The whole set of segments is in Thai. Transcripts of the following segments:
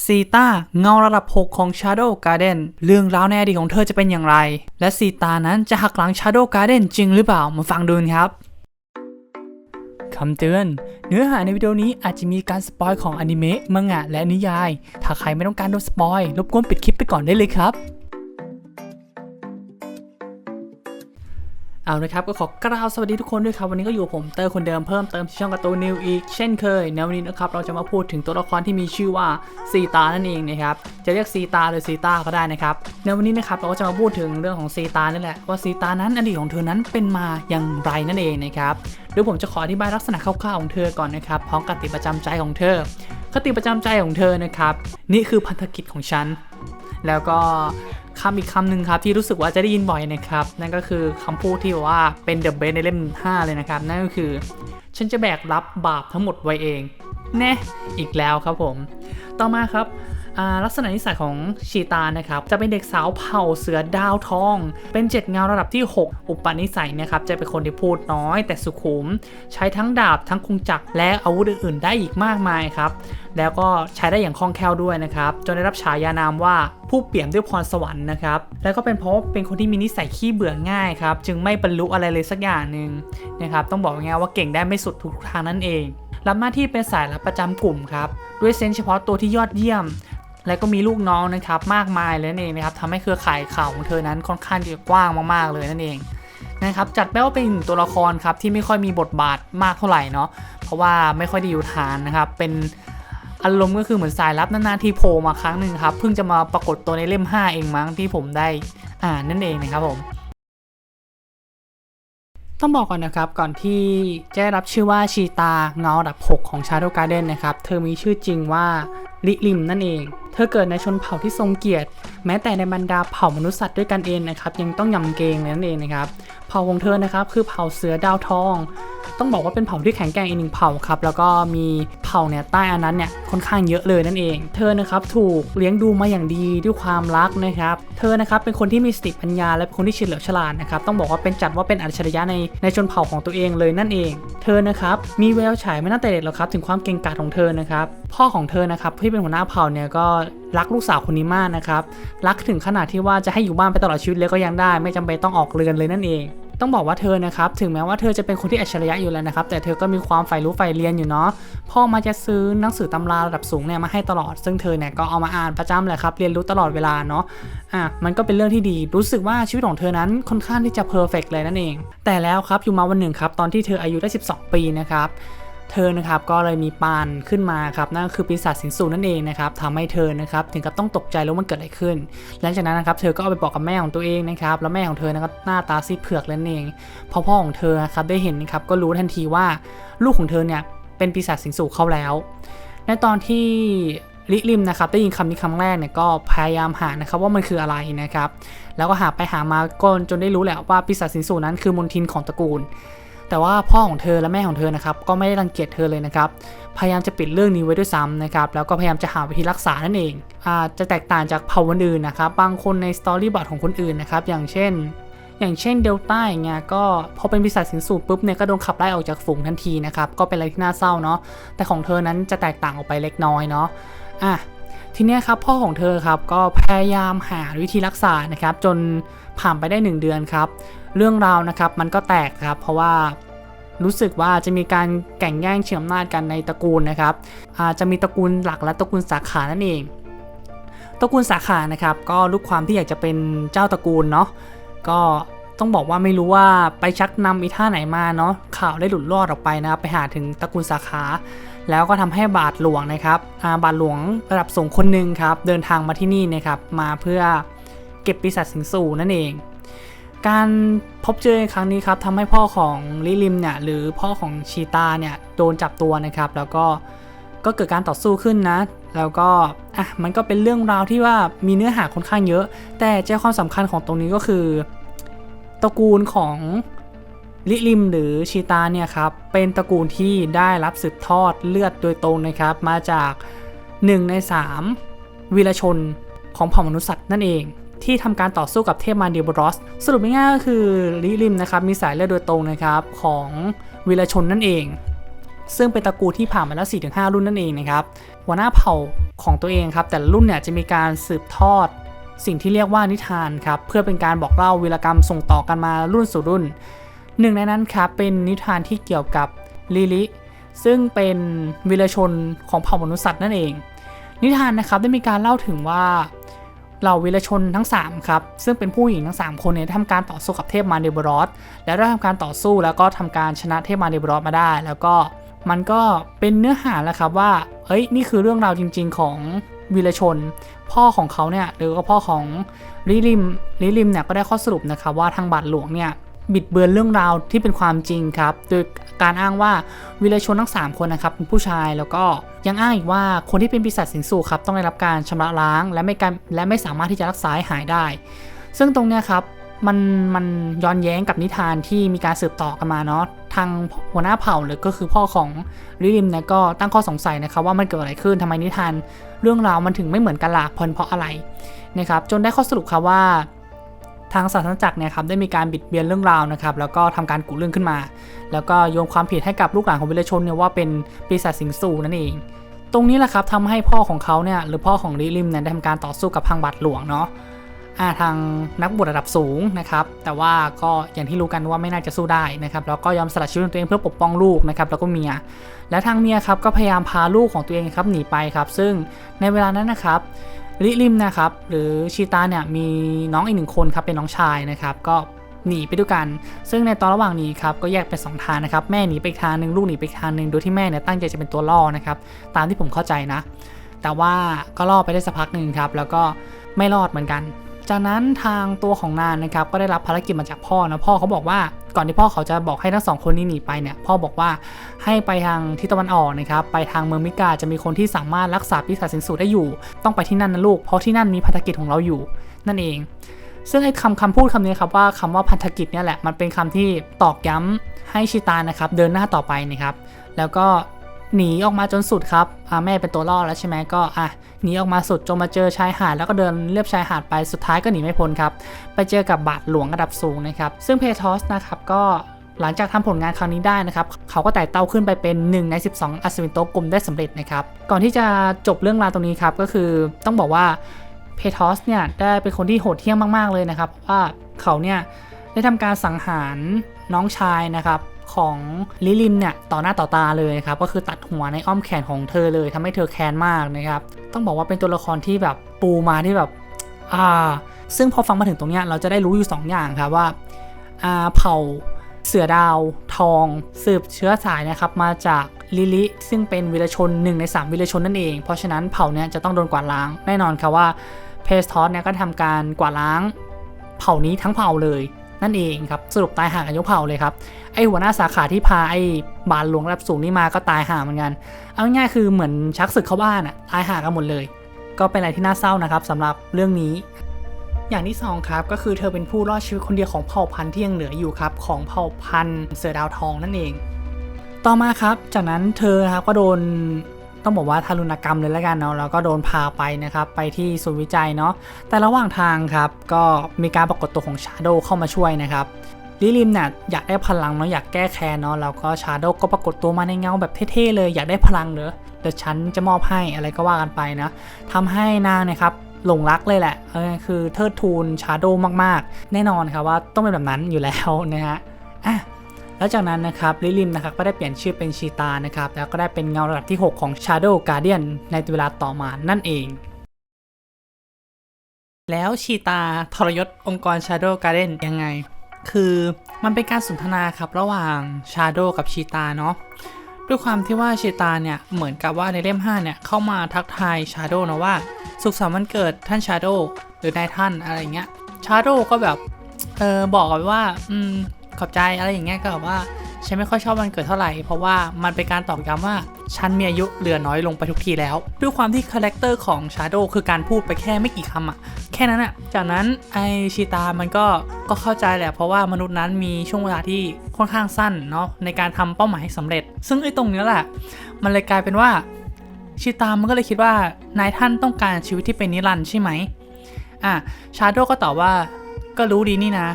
ซีตาเงาระดับ 6 ของ Shadow Garden เรื่องราวในอดีตของเธอจะเป็นอย่างไร และซีตานั้นจะหักหลัง Shadow Garden จริงหรือเปล่า มาฟังดูนครับคำเตือน เนื้อหาในวิดีโอนี้อาจจะมีการสปอยของอนิเมะ มังงะ และนิยาย ถ้าใครไม่ต้องการโดนสปอย รบกวนปิดคลิปไปก่อนได้เลยครับ เอาละครับก็ขอกราบสวัสดีทุกคนด้วยครับ วันนี้ก็อยู่ผมเตอร์คนเดิมเพิ่มเติมช่องการ์ตูนนิวอีกเช่นเคยในวันนี้นะครับเราจะมาพูดถึงตัวละครที่มีชื่อว่าซีตานั่นเองนะครับจะเรียกซีตาหรือซีตาก็ได้นะครับในวันนี้นะครับเราก็จะมาพูดถึงเรื่องของซีตานั่นแหละว่าซีตานั้นอดีตของเธอนั้นเป็นมาอย่างไรนั่นเองนะครับเดี๋ยวผมจะขออธิบายลักษณะคร่าวๆของเธอก่อนนะครับพร้อมกับติประจำใจของเธอคติประจำใจของเธอนะครับนี่คือพันธกิจของฉัน แล้วก็คำอีกคำหนึ่งครับที่รู้สึกว่าจะได้ยินบ่อยนะครับนั่นก็คือคำพูดที่ว่าเป็นเดอะเบสในเล่ม 5 เลยนะครับ นั่นก็คือ ฉันจะแบกรับบาปทั้งหมดไว้เองแน่อีกแล้วครับผม ต่อมาครับ ลักษณะนิสัยของชีตานะครับจะเป็นเด็กสาวเผ่าเสือดาวทอง เป็นเจ็ดเงาระดับที่ 6 อุปนิสัยนะครับจะเป็นคนที่พูดน้อย แต่สุขุม ใช้ทั้งดาบทั้งคุงจักรและอาวุธอื่นๆ ได้อีกมากมายครับแล้วก็ใช้ได้อย่างคล่องแคล่วด้วยนะครับจนได้รับฉายานามว่าผู้เปี่ยมด้วยพรสวรรค์นะครับแล้วก็เป็นเพราะว่าเป็นคนที่มีนิสัยขี้เบื่อง่ายครับจึงไม่บรรลุอะไรเลยสักอย่างหนึ่งนะครับต้องบอกง่ายว่าเก่งได้ไม่สุดทุกทางนั่นเองรับหน้าที่เป็นสายลับประจำกลุ่มครับด้วยเซนส์เฉพาะตัวที่ยอดเยี่ยม และก็มีลูกน้องนะครับมากมายเลยนั่นเองนะครับทำให้เครือข่ายข่าวของเธอนั้นค่อนข้างจะกว้างมากๆเลยนั่นเองนะครับจัดแปลว่าเป็นตัวละครครับที่ไม่ค่อยมีบทบาทมากเท่าไหร่เนาะเพราะว่าไม่ค่อยไดีอยู่ฐานนะครับเป็นอารมณ์ก็คือเหมือนสายลับนานๆทีโผล่มาครั้งหนึ่งครับเพิ่งจะมาปรากฏตัวในเล่ม 5 เองมั้งที่ผมได้อ่านนั่นเองนะครับผมต้องบอกก่อนนะครับก่อนที่จะได้รับชื่อว่าชีตาเงาดับ 6 ของ Shadow Garden นะครับ เธอมีชื่อจริงว่า ลิลิมนั่นเอง เธอเกิดในชนเผ่าที่ทรงเกียรติ แม้แต่ในบรรดาเผ่ามนุษย์สัตว์ด้วยกันเองนะครับยังต้องยำเกรงนั่นเองนะครับเผ่าของเธอนะครับคือเผ่าเสือดาวทอง ต้องบอกว่าเป็นเผ่าที่แข็งแกร่งอีกหนึ่งเผ่าครับแล้วก็มีเผ่าเนี่ยใต้อนนั้นเนี่ยค่อนข้างเยอะเลยนั่นเอง เธอนะครับถูกเลี้ยงดูมาอย่างดีด้วยความรักนะครับเธอนะครับเป็นคนที่มีสติปัญญา และเป็นคนที่เฉลียวฉลาดนะครับต้องบอกว่าเป็นจัดว่าเป็นอัจฉริยะในในชนเผ่าของตัวเองเลยนั่นเอง เธอนะครับมีแววฉายมาตั้งแต่เด็กแล้วครับถึงความเก่งกาจของเธอนะครับพ่อของเธอนะครับที่เป็นหัวหน้าเผ่าเนี่ยก็รักลูกสาวคนนี้มากนะครับ รักถึงขนาดที่ว่าจะให้อยู่บ้านไปตลอดชีวิตเลยก็ยังได้ ไม่จำเป็นต้องออกเรือนเลยนั่นเอง ต้องบอกว่าเธอนะครับ ถึงแม้ว่าเธอจะเป็นคนที่อัจฉริยะอยู่แล้วนะครับ แต่เธอก็มีความใฝ่รู้ใฝ่เรียนอยู่เนาะ พ่อมาจะซื้อหนังสือตำราระดับสูงเนี่ยมาให้ตลอด ซึ่งเธอเนี่ยก็เอามาอ่านประจำแหละครับ เรียนรู้ตลอดเวลาเนาะ อะ มันก็เป็นเรื่องที่ดี รู้สึกว่าชีวิตของเธอนั้นค่อนข้างที่จะเพอร์เฟกเลยนั่นเอง แต่แล้วครับอยู่มาวันหนึ่งครับ ตอนที่เธออายุได้ 12 ปีนะครับ เธอนะครับก็เลยมีปานขึ้นมาครับนั่นก็คือปีศาจสิงสูนั่นเองนะครับทำให้เธอนะครับถึงกับต้องตกใจแล้วามันเกิดอะไรขึ้น หลังจากนั้นนะครับเธอก็เอาไปบอกกับแม่ของตัวเองนะครับแล้วแม่ของเธอนะครับหน้าตาซีดเผือกแล้วนั่นเองพอพ่อของเธอนะครับได้เห็นนะครับก็รู้ทันทีว่าลูกของเธอเนี่ยเป็นปีศาจสิงสูเข้าแล้ว ในตอนที่ลิลิมนะครับได้ยินคำนี้คำแรกเนี่ยก็พยายามหานะครับว่ามันคืออะไรนะครับ แล้วก็หาไปหามาก็จนได้รู้แหละว่าปีศาจสิงสูนั้นคือมนทินของตระกูล แต่ว่าพ่อของเธอและแม่ของเธอนะครับก็ไม่ได้รังเกียจเธอเลยนะครับพยายามจะปิดเรื่องนี้ไว้ด้วยซ้ำนะครับแล้วก็พยายามจะหาวิธีรักษานั่นเองอาจจะแตกต่างจากเผ่าคนอื่นนะครับบางคนในสตอรี่บอร์ดของคนอื่นนะครับอย่างเช่น อย่างเช่นเดลต้าอย่างเงี้ยก็พอเป็นบริษัทสินสูบปุ๊บเนี่ยก็โดนขับไล่ออกจากฝูงทันทีนะครับก็เป็นอะไรที่น่าเศร้าเนาะแต่ของเธอนั้นจะแตกต่างออกไปเล็กน้อยเนาะอะทีเนี้ยครับพ่อของเธอครับก็พยายามหาวิธีรักษานะครับจนผ่านไปได้ 1 เดือนครับ เรื่องราวนะครับมันก็แตกครับ เพราะว่ารู้สึกว่าจะมีการแข่งแย่งชิงอำนาจกันในตระกูลนะครับอาจจะมีตระกูลหลักและตระกูลสาขานั่นเองตระกูลสาขานะครับ ก็ลูกความที่อยากจะเป็นเจ้าตระกูลเนาะก็ต้องบอกว่าไม่รู้ว่าไปชักนำอีท่าไหนมาเนาะข่าวได้หลุดรอดออกไปนะครับไปหาถึงตระกูลสาขา แล้วก็ทำให้บาทหลวงนะครับาบาทหลวงระดับสูงคนหนึ่งครับเดินทางมาที่นี่นะครับมาเพื่อเก็บปีศาจสิงสู่นั่นเอง การพบเจอในครั้งนี้ครับทำให้พ่อของลิลิมเนี่ยหรือพ่อของชีตาเนี่ยโดนจับตัวนะครับ แล้วก็ก็เกิดการต่อสู้ขึ้นนะ แล้วก็อะมันก็เป็นเรื่องราวที่ว่ามีเนื้อหาค่อนข้างเยอะ แต่ใจความสำคัญของตรงนี้ก็คือตระกูลของลิลิมหรือชีตาเนี่ยครับเป็นตระกูลที่ได้รับสืบทอดเลือดโดยตรงนะครับ มาจาก 1 ใน 3วีรชนของเผ่ามนุษย์สัตว์นั่นเอง ที่ทำการต่อสู้กับเทพมารเดียบรอส สรุปง่ายๆก็คือลิลิมนะครับมีสายเลือดโดยตรงนะครับของวีรชนนั่นเอง ซึ่งเป็นตระกูลที่ผ่านมาแล้ว 4-5 รุ่นนั่นเองนะครับหัวหน้าเผ่าของตัวเองครับแต่ละรุ่นเนี่ยจะมีการสืบทอดสิ่งที่เรียกว่านิทานครับเพื่อเป็นการบอกเล่าวีรกรรมส่งต่อกันมารุ่นสู่รุ่น หนึ่งในนั้นครับเป็นนิทานที่เกี่ยวกับลิลิซึ่งเป็นวีรชนของเผ่ามนุษย์สัตว์นั่นเอง นิทานนะครับได้มีการเล่าถึงว่า เหล่าวีรชนทั้ง 3 ครับ ซึ่งเป็นผู้หญิงทั้ง 3 คนเนี่ยทำการต่อสู้กับเทพมาเดบรอสแล้วได้ทำการต่อสู้แล้วก็ทำการชนะเทพมาเดบรอสมาได้ แล้วก็มันก็เป็นเนื้อหาแล้วครับว่าเอ้ยนี่คือเรื่องราวจริง ๆ ของวีรชน พ่อของเขาเนี่ยหรือก็พ่อของลิลิมลิลิมเนี่ยก็ได้ข้อสรุปนะครับว่าทางบาทหลวงเนี่ยบิดเบือนเรื่องราวที่เป็นความจริงครับ โดย การอ้างว่าวีรชนทั้ง 3 คนนะครับเป็นผู้ชายแล้วก็ยังอ้างอีกว่าคนที่เป็นปีศาจสิงสู่ครับต้องได้รับการชำระล้าง และไม่การและไม่สามารถที่จะรักษาให้หายได้ ซึ่งตรงเนี้ยครับมันมันย้อนแย้งกับนิทานที่มีการสืบต่อกันมาเนาะทางหัวหน้าเผ่าหรือก็คือพ่อของลิลิมนี่ยก็ตั้งข้อสงสัยนะครับว่ามันเกิดอะไรขึ้นทำไมนิทาน เรื่องราวมันถึงไม่เหมือนกันล่ะเพราะเพราะอะไรนะครับจนได้ข้อสรุปครับว่า ทางศาสนาจักรเนี่ยครับได้มีการบิดเบียนเรื่องราวนะครับแล้วก็ทำการกุเรื่องขึ้นมา แล้วก็โยนความผิดให้กับลูกหลานของวิรชนเนี่ยว่าเป็นปีศาจสิงสู่นั่นเอง ตรงนี้แหละครับทำให้พ่อของเขาเนี่ยหรือพ่อของลิลิมเนี่ยได้ทำการต่อสู้กับพังบาทหลวงเนาะอาทางนักบวชระดับสูงนะครับแต่ว่าก็อย่างที่รู้กันว่าไม่น่าจะสู้ได้นะครับแล้วก็ยอมสละชีวิตตัวเองเพื่อปกป้องลูกนะครับแล้วก็เมีย และทางเมียครับก็พยายามพาลูกของตัวเองครับหนีไปครับ ซึ่งในเวลานั้นนะครับ ลิลิมนะครับ หรือชีตาเนี่ยมีน้องอีกหนึ่งคนครับเป็นน้องชายนะครับ ก็หนีไปด้วยกัน ซึ่งในตอนระหว่างหนี้ครับก็แยกเป็นสองทางนะครับ แม่หนีไปทางหนึ่งลูกหนีไปทางหนึ่งโดยที่แม่เนี่ยตั้งใจจะเป็นตัวล่อนะครับ ตามที่ผมเข้าใจนะ แต่ว่าก็ล่อไปได้สักพักหนึ่งครับ แล้วก็ไม่รอดเหมือนกัน จากนั้นทางตัวของนานนะครับก็ได้รับภารกิจมาจากพ่อนะพ่อเขาบอกว่า ก่อนที่พ่อเขาจะบอกให้ทั้งสองคนนี้หนีไปเนี่ยพ่อบอกว่าให้ไปทางทิศตะวันออกนะครับไปทางเมืองมิกาจะมีคนที่สามารถรักษาปีศาจสิงสูได้อยู่ ต้องไปที่นั่นนะลูก เพราะที่นั่นมีภารกิจของเราอยู่ นั่นเอง ซึ่งไอ้คำคำพูดคำนี้ครับว่าคำว่าพันธกิจเนี่ยแหละมันเป็นคำที่ตอกย้ำให้ชิตานะครับเดินหน้าต่อไปนะครับแล้วก็ หนีออกมาจนสุดครับแม่เป็นตัวล่อแล้วใช่ไหมก็อะหนีออกมาสุดจนมาเจอชายหาดแล้วก็เดินเลียบชายหาดไปสุดท้ายก็หนีไม่พ้นครับไปเจอกับบาทหลวงระดับสูงนะครับซึ่งเพทอสนะครับก็หลังจากทำผลงานครั้งนี้ได้นะครับ เขาก็ไต่เต้าขึ้นไปเป็น 1 ใน 12 อัศวินโตกลุ่มได้สำเร็จนะครับ ก่อนที่จะจบเรื่องราวตรงนี้ครับก็คือต้องบอกว่าเพทอสเนี่ยได้เป็นคนที่โหดเหี้ยมมาก ๆ เลยนะครับว่าเขาเนี่ยได้ทำการสังหารน้องชายนะครับ ของลิลินเนี่ยต่อหน้าต่อตาเลยครับก็คือตัดหัวในอ้อมแขนของเธอเลยทำให้เธอแค้นมากนะครับต้องบอกว่าเป็นตัวละครที่แบบปูมาที่แบบอ่าซึ่งพอฟังมาถึงตรงเนี้ยเราจะได้รู้อยู่ 2ออย่างครับว่าอ่าเผ่าเสือดาวทองสืบเชื้อสายนะครับมาจากลิลิซึ่งเป็นวิรชนหนึ่งใน 3วิรชนนั่นเอง เพราะฉะนั้นเผ่าเนี้ยจะต้องโดนกวาดล้างแน่นอนครับว่าเพสทอสเนี่ยก็ทำการกวาดล้าง เผ่านี้ทั้งเผ่าเลย นั่นเองครับสรุปตายห่างกันยกเผ่าเลยครับไอหัวหน้าสาขาที่พาไอบาลหลวงระดับสูงนี่มาก็ตายห่างเหมือนกัน เอาง่ายๆคือเหมือนชักศึกเข้าบ้านอะตายห่างกันหมดเลย ก็เป็นอะไรที่น่าเศร้านะครับสำหรับเรื่องนี้ อย่างที่สองครับก็คือเธอเป็นผู้รอดชีวิตคนเดียวของเผ่าพันธุ์ที่ยังเหลืออยู่ครับของเผ่าพันธุ์เสือดาวทองนั่นเอง ต่อมาครับจากนั้นเธอครับก็โดน ต้องบอกว่าทารุณกรรมเลยแล้วกันเนาะแล้วก็โดนพาไปนะครับไปที่ศูนย์วิจัยเนาะแต่ระหว่างทางครับก็มีการปรากฏตัวของชาโดเข้ามาช่วยนะครับลิลิมเนี่ยอยากได้พลังเนาะอยากแก้แค้นเนาะแล้วก็ชาโดก็ปรากฏตัวมาในเงาแบบเท่ๆเลยอยากได้พลังเหรอเดี๋ยวฉันจะมอบให้อะไรก็ว่ากันไปนะทำให้นางเนะครับหลงรักเลยแหละเออคือเทิดทูนชาโดมากๆ แน่นอนครับว่าต้องเป็นแบบนั้นอยู่แล้วนะฮะอะ แล้วจากนั้นนะครับลิลิมนะครับก็ได้เปลี่ยนชื่อเป็นชีตานะครับแล้วก็ได้เป็นเงาระดับที่ 6 ของ Shadow Guardian ในเวลาต่อมานั่นเอง แล้วชีตาทรยศองค์กร Shadow Guardian ยังไง คือมันเป็นการสนทนาครับระหว่าง Shadow กับชีตาเนาะด้วยความที่ว่าชีตาเนี่ยเหมือนกับว่าในเล่ม5เนี่ยเข้ามาทักทาย Shadow นะว่า สุขสันต์วันเกิดท่าน Shadow หรือนายท่านอะไรเงี้ย Shadow ก็แบบเออบอกกับว่าอืม ขอบใจอะไรอย่างเงี้ยก็แบบว่าฉันไม่ค่อยชอบวันเกิดเท่าไหร่ เพราะว่ามันเป็นการตอกย้ำว่าฉันมีอายุเหลือน้อยลงไปทุกทีแล้ว ด้วยความที่คาแรคเตอร์ของชาโดคือการพูดไปแค่ไม่กี่คำอะแค่นั้นอะจากนั้นไอชีตามันก็ก็เข้าใจแหละเพราะว่ามนุษย์นั้นมีช่วงเวลาที่ค่อนข้างสั้นเนาะในการทำเป้าหมายให้สำเร็จ ซึ่งไอตรงนี้แหละ มันเลยกลายเป็นว่าชีตามันก็เลยคิดว่านายท่านต้องการชีวิตที่เป็นนิรันดร์ใช่ไหมอะชาโดก็ตอบว่าก็รู้ดีนี่นะ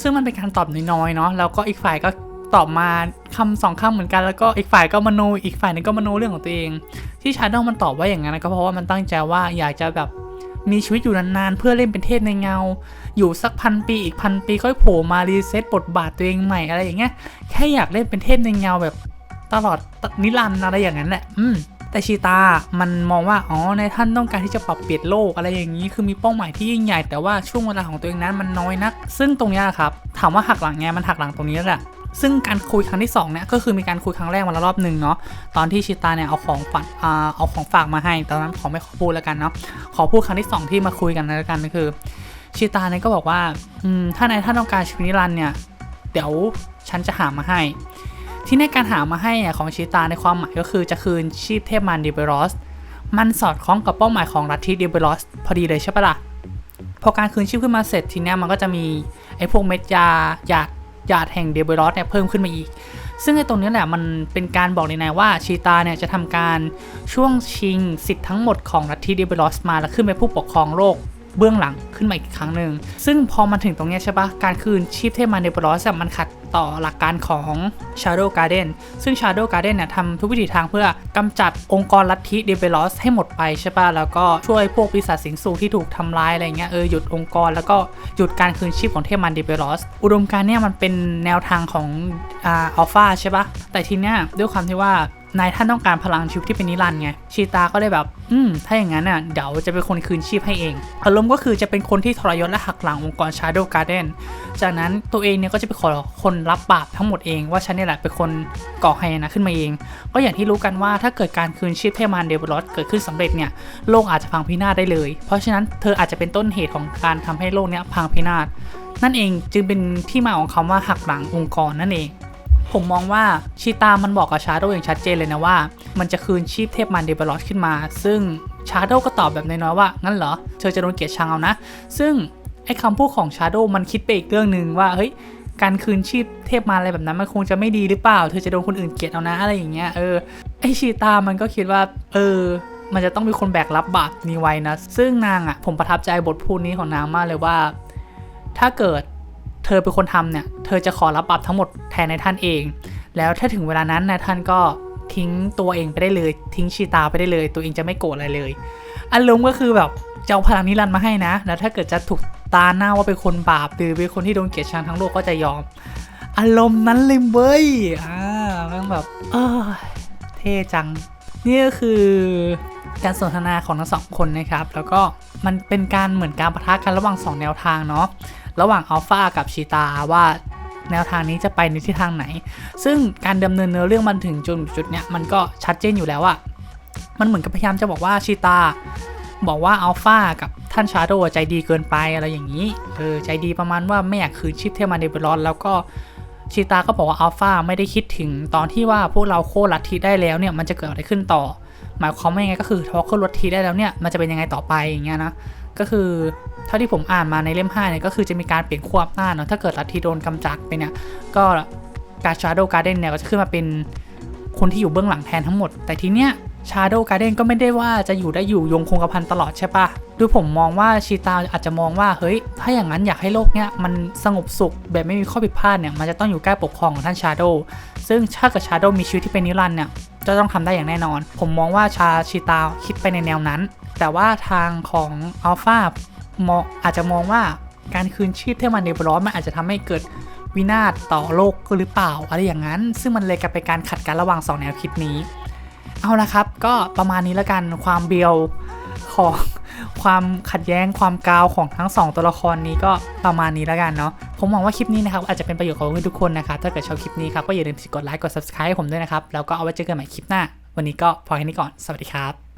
ซึ่งมันเป็นการตอบน้อยๆเนาะแล้วก็อีกฝ่ายก็ตอบมาคำสองคำเหมือนกันแล้วก็อีกฝ่ายก็มโนอีกฝ่ายหนึงก็มโนเรื่องของตัวเอง ที่ชาโดมันตอบว่าอย่างนั้นก็เพราะว่ามันตั้งใจว่าอยากจะแบบมีชีวิตอยู่นานๆเพื่อเล่นเป็นเทพในเงา อยู่สักพันปีอีกพันปีค่อยโผล่มารีเซ็ตบทบาทตัวเองใหม่อะไรอย่างเงี้ยแค่อยากเล่นเป็นเทพในเงาแบบตลอดนิรันดร์อะไรอย่างนั้นแหละอืม แต่ชีตา มันมองว่า อ๋อ ในท่านต้องการที่จะปรับเปลี่ยนโลกอะไรอย่างนี้ คือมีเป้าหมายที่ยิ่งใหญ่ แต่ว่าช่วงเวลาของตัวเองนั้นมันน้อยนัก ซึ่งตรงนี้ครับ ถามว่าหักหลังไง มันหักหลังตรงนี้แหละซึ่งการคุยครั้งที่2เนี่ยก็คือมีการคุยครั้งแรกมาแล้วรอบหนึ่งเนาะตอนที่ชิตาเนี่ยเอาของฝากอ่าเอาของฝากมาให้ตอนนั้นขอไม่ขอพูดแล้วกันเนาะขอพูดครั้งที่ 2 ที่มาคุยกันแล้วกันก็คือชิตาเนี่ยก็บอกว่าอืมถ้านายท่านต้องการชีวิตนิรันดร์เนี่ยเดี๋ยวฉันจะหามาให้ ที่ในการหามาให้ของชิตาในความหมายก็คือจะคืนชีพเทพมารดิเบรอสมันสอดคล้องกับเป้าหมายของลัทธิดิเบรอสพอดีเลยใช่ปะล่ะพอการคืนชีพขึ้นมาเสร็จทีเนี้ยมันก็จะมีไอ้พวกเม็ดยาหยาดหยาดแห่งเดเบรอสเนี่ยเพิ่มขึ้นมาอีก ซึ่งไอ้ตรงนี้แหละมันเป็นการบอกในในว่าชีตาเนี่ยจะทำการช่วงชิงสิทธิ์ทั้งหมดของลัทธิเดเบรอสมาแล้วขึ้นเป็นผู้ปกครองโลก เบื้องหลังขึ้นมาอีกครั้งหนึ่ง ซึ่งพอมาถึงตรงนี้ใช่ปะการคืนชีพเทพมาเดเบรอสมันขัดต่อหลักการของ Shadow Garden ซึ่ง Shadow Garden เนี่ยทำทุกวิถีทางเพื่อกำจัดองค์กรลัทธิเดเบรอสให้หมดไปใช่ปะแล้วก็ช่วยพวกปีศาจสิงสูที่ถูกทำร้ายอะไรเงี้ยเออหยุดองค์กรแล้วก็หยุดการคืนชีพของเทพมารเดเบรอสอุดมการณ์เนี่ยมันเป็นแนวทางของอัลฟาใช่ปะแต่ทีเนี้ยด้วยความที่ว่า นายท่านต้องการพลังชีวิตที่เป็นนิรันดร์ไง ชีตาก็เลยแบบ อืม ถ้าอย่างนั้นน่ะ เดี๋ยวจะเป็นคนคืนชีพให้เอง อารมณ์ก็คือจะเป็นคนที่ทรยศและหักหลังองค์กร Shadow Garden จากนั้นตัวเองเนี่ยก็จะไปขอคนรับบาปทั้งหมดเองว่าฉันเนี่ยแหละเป็นคนก่อให้นะขึ้นมาเอง ก็อย่างที่รู้กันว่าถ้าเกิดการคืนชีพเทพมารเดวลอสเกิดขึ้นสำเร็จเนี่ย โลกอาจจะพังพินาศได้เลย เพราะฉะนั้นเธออาจจะเป็นต้นเหตุของการทำให้โลกเนี้ยพังพินาศ นั่นเองจึงเป็นที่มาของคำว่าหักหลังองค์กรนั่นเอง ผมมองว่าชีตามันบอกกับชาโดอย่างชัดเจนเลยนะว่า มันจะคืนชีพเทพมันเดเบลอสขึ้นมา ซึ่งชาโดก็ตอบแบบน้อยๆว่า งั้นเหรอ เธอจะโดนเกลียดชังเอานะ ซึ่งไอ้คำพูดของชาโดมันคิดไปอีกเรื่องหนึ่งว่า เฮ้ย การคืนชีพเทพมารอะไรแบบนั้นมันคงจะไม่ดีหรือเปล่า เธอจะโดนคนอื่นเกลียดเอานะอะไรอย่างเงี้ย เออ ไอชีตามันก็คิดว่า เออ มันจะต้องมีคนแบกรับบาปนี้ไว้นะ ซึ่งนางอะ ผมประทับใจบทพูดนี้ของนางมากเลยว่า ถ้าเกิด เธอเป็นคนทำเนี่ย เธอจะขอรับบาปทั้งหมดแทนในท่านเอง แล้วถ้าถึงเวลานั้นนายท่านก็ทิ้งตัวเองไปได้เลย ทิ้งชีตาไปได้เลย ตัวเองจะไม่โกรธอะไรเลยอารมณ์ก็คือแบบจะเอาพลังนิรันดร์มาให้นะ แล้วถ้าเกิดจะถูกตาหน้าว่าเป็นคนบาปหรือเป็นคนที่โดนเกลียดชังทั้งโลกก็จะยอม อารมณ์นั้นเลยเว้ยอ่าแมันแบบเออเท่จัง นี่ก็คือการสนทนาของทั้งสองคนนะครับ แล้วก็มันเป็นการเหมือนการประทะกันระหว่างสองแนวทางเนาะ ระหว่างอัลฟากับชีตาว่าแนวทางนี้จะไปในทิศทางไหน ซึ่งการดำเนินเนื้อเรื่องมันถึงจุดจุดเนี้ยมันก็ชัดเจนอยู่แล้วอะมันเหมือนกับพยายามจะบอกว่าชีตาบอกว่าอัลฟากับท่านชาโดใจดีเกินไปอะไรอย่างนี้เออใจดีประมาณว่าไม่อยากคืนชิปเทมาเดบรอนแล้วก็ชีตาก็บอกว่าอัลฟาไม่ได้คิดถึงตอนที่ว่าพวกเราโค่นลัทธิได้แล้วเนี่ยมันจะเกิดอะไรขึ้นต่อ หมายความว่ายังไงก็คือพอโค่นลัทธิได้แล้วเนี่ยมันจะเป็นยังไงต่อไปอย่างเงี้ยนะก็คือ ท่าที่ผมอ่านมาในเล่ม5เนี่ยก็คือจะมีการเปลี่ยนขั้วอำนาจเนาะถ้าเกิดลัทธิโดนกำจัดไปเนี่ยก็การ Shadow Garden เนี่ยก็จะขึ้นมาเป็นคนที่อยู่เบื้องหลังแทนทั้งหมด แต่ทีเนี้ย Shadow Garden ก็ไม่ได้ว่าจะอยู่ได้อยู่ยงคงกระพันตลอดใช่ปะดูผมมองว่าชีตาอาจจะมองว่าเฮ้ย ถ้าอย่างนั้นอยากให้โลกเนี้ยมันสงบสุขแบบไม่มีข้อผิดพลาดเนี่ยมันจะต้องอยู่ใกล้ปกครองของท่าน Shadow ซึ่งถ้าเกิด Shadow มีชีวิตที่เป็นนิรันดร์เนี่ยจะต้องทำได้อย่างแน่นอน ผมมองว่าชาชีตาคิดไปในแนวนั้น แต่ว่าทางของอัลฟา มองอาจจะมองว่าการคืนชีพเทพมันเดบร้อนมันอาจจะทำให้เกิดวินาศต่อโลกหรือเปล่าอะไรอย่างนั้น ซึ่งมันเลยกลายเป็นการขัดกันระหว่างสองแนวคิดนี้ เอาละครับ ก็ประมาณนี้แล้วกันความเบียวของความขัดแย้งความกาวของทั้งสองตัวละครนี้ก็ประมาณนี้แล้วกันเนาะผมหวังว่าคลิปนี้นะครับอาจจะเป็นประโยชน์กับทุกคนนะครับถ้าเกิดชอบคลิปนี้ครับก็อย่าลืมกดไลค์กด subscribe ให้ผมด้วยนะครับแล้วก็เอาไว้เจอกันใหม่คลิปหน้า วันนี้ก็พอแค่นี้ก่อนสวัสดีครับ